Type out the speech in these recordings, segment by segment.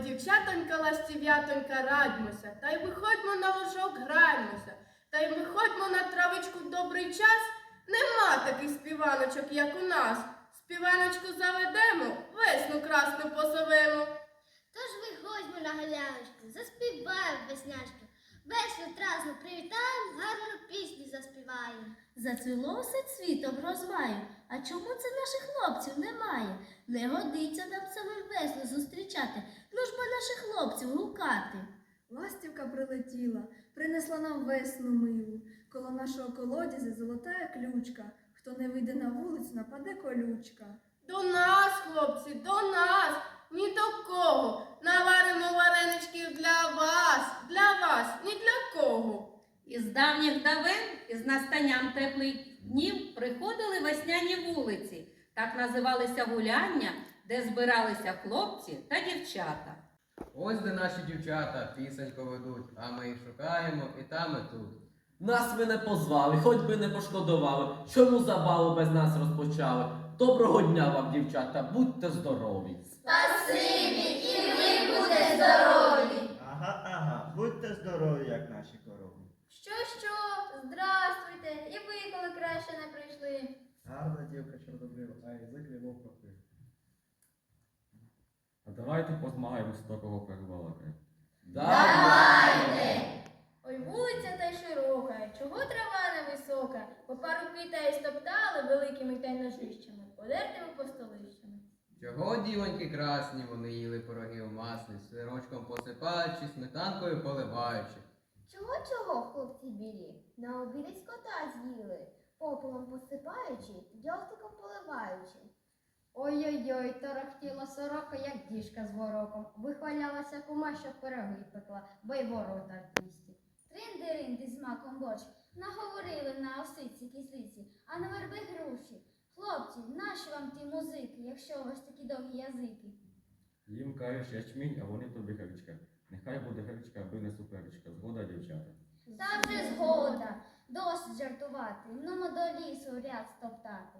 дівчатонька ластів'ятонька, радьмося, та й виходьмо на ложок, граймося, та й виходьмо на травичку в добрий час. Нема таких співаночок, як у нас. Співаночку заведемо, весну красну позовемо. Тож виходьмо на галяночку, заспіваємо веснячку. Весну тразну привітаємо, гарну пісню заспіваємо. Зацвіло все цвітом розмаю. А чому це наших хлопців немає? Не годиться нам самим весну зустрічати. Ну ж бо наших хлопців гукати. Ластівка прилетіла, принесла нам весну милу. Коло нашого колодязя золотая ключка. Хто не вийде на вулицю, нападе колючка. До нас, хлопці, до нас, ні до кого. Наваримо вареничків для вас, для вас, ні для кого. Із давніх давен, із настанням теплих днів приходили весняні вулиці. Так називалися гуляння, де збиралися хлопці та дівчата. Ось де наші дівчата пісенько ведуть, а ми їх шукаємо і там, і тут. Нас ви не позвали, хоч би не пошкодували. Чому забаву без нас розпочали? Доброго дня вам, дівчата, будьте здорові. Спасибі, і ви будете здорові. Ага, ага, будьте здорові, як наші корови. Що, що? Здравствуйте! І ви коли краще не прийшли. Гарна дівка чорнобрива, а язик немов папір. А давайте позмагаємо, хто кого перебалакає. Давайте! Ой, вулиця та й широка, чого трава висока, по пару та й стоптали великими та й ножищами, подертими постолищами. Чого дівоньки красні, вони їли пироги в маслі, сирочком посипаючи, сметанкою поливаючи. Чого чого, хлопці білі? На обіді скота з'їли, попелом посипаючи, дьогтиком поливаючи. Ой-ой-ой, торохтіла сорока, як діжка з вороком. Вихвалялася кума, що пироги пекла, бо й ворота пусті. Тринди-ринди з маком борщ, наговорили на осиці кислиці, а на верби груші. Хлопці, нащо вам ті музики, якщо у вас такі довгі язики? Їм кажеш ячмінь, а вони тобі гречка. Нехай буде гречка, аби не суперечка. Згода, дівчата. Та вже згода, досить жартувати, нумо до лісу ряд стоптати.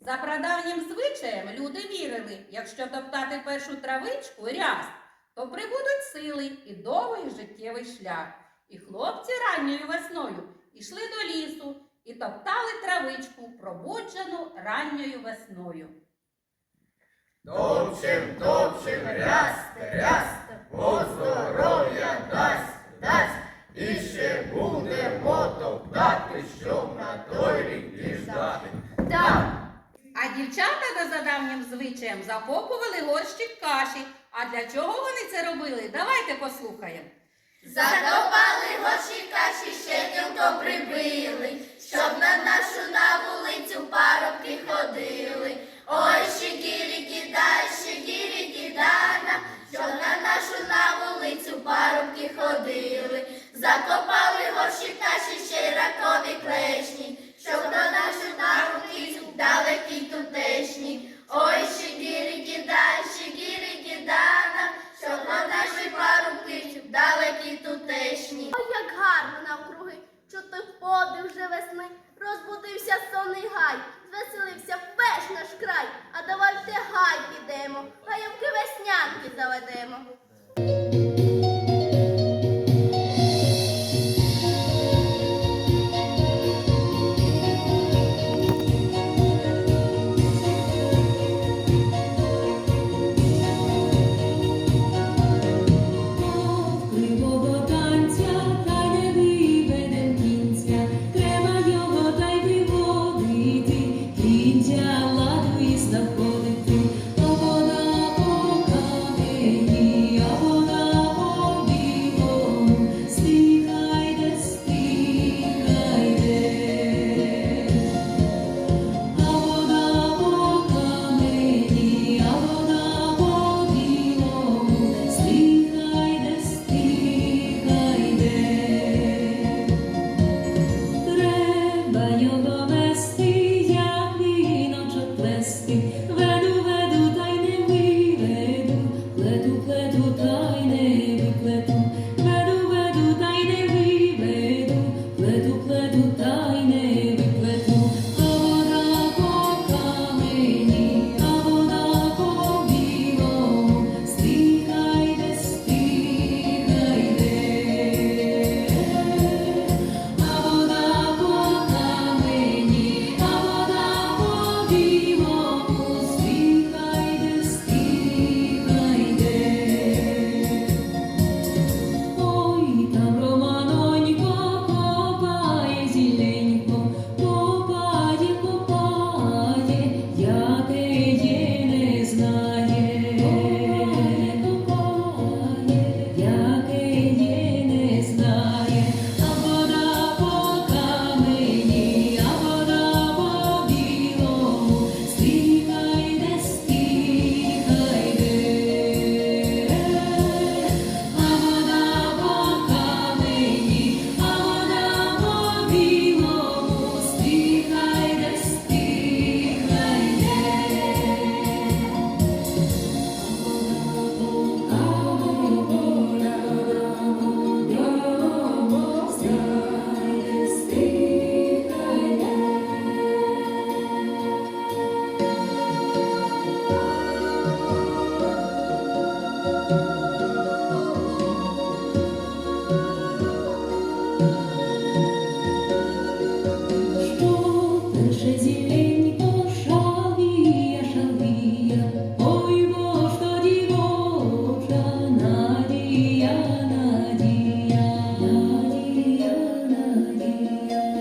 За прадавнім звичаєм люди вірили, якщо топтати першу травичку ряст, то прибудуть сили і довгий життєвий шлях. І хлопці ранньою весною йшли до лісу і топтали травичку, пробуджену ранньою весною. Топчем, топчем, рясте, рясте, по здоров'я дасть, дасть, і ще будемо топтати, щоб на той рік діждати. А дівчата за задавнім звичаєм закопували горщик каші. А для чого вони це робили? Давайте послухаємо. Закопали гоші каші, щетінко прибили, щоб на нашу на вулицю парубки ходили. Ой, щегірі кидай, щегірі кидана, щоб на нашу на вулицю парубки ходили. Закопали подив вже весни, розбудився сонний гай, you.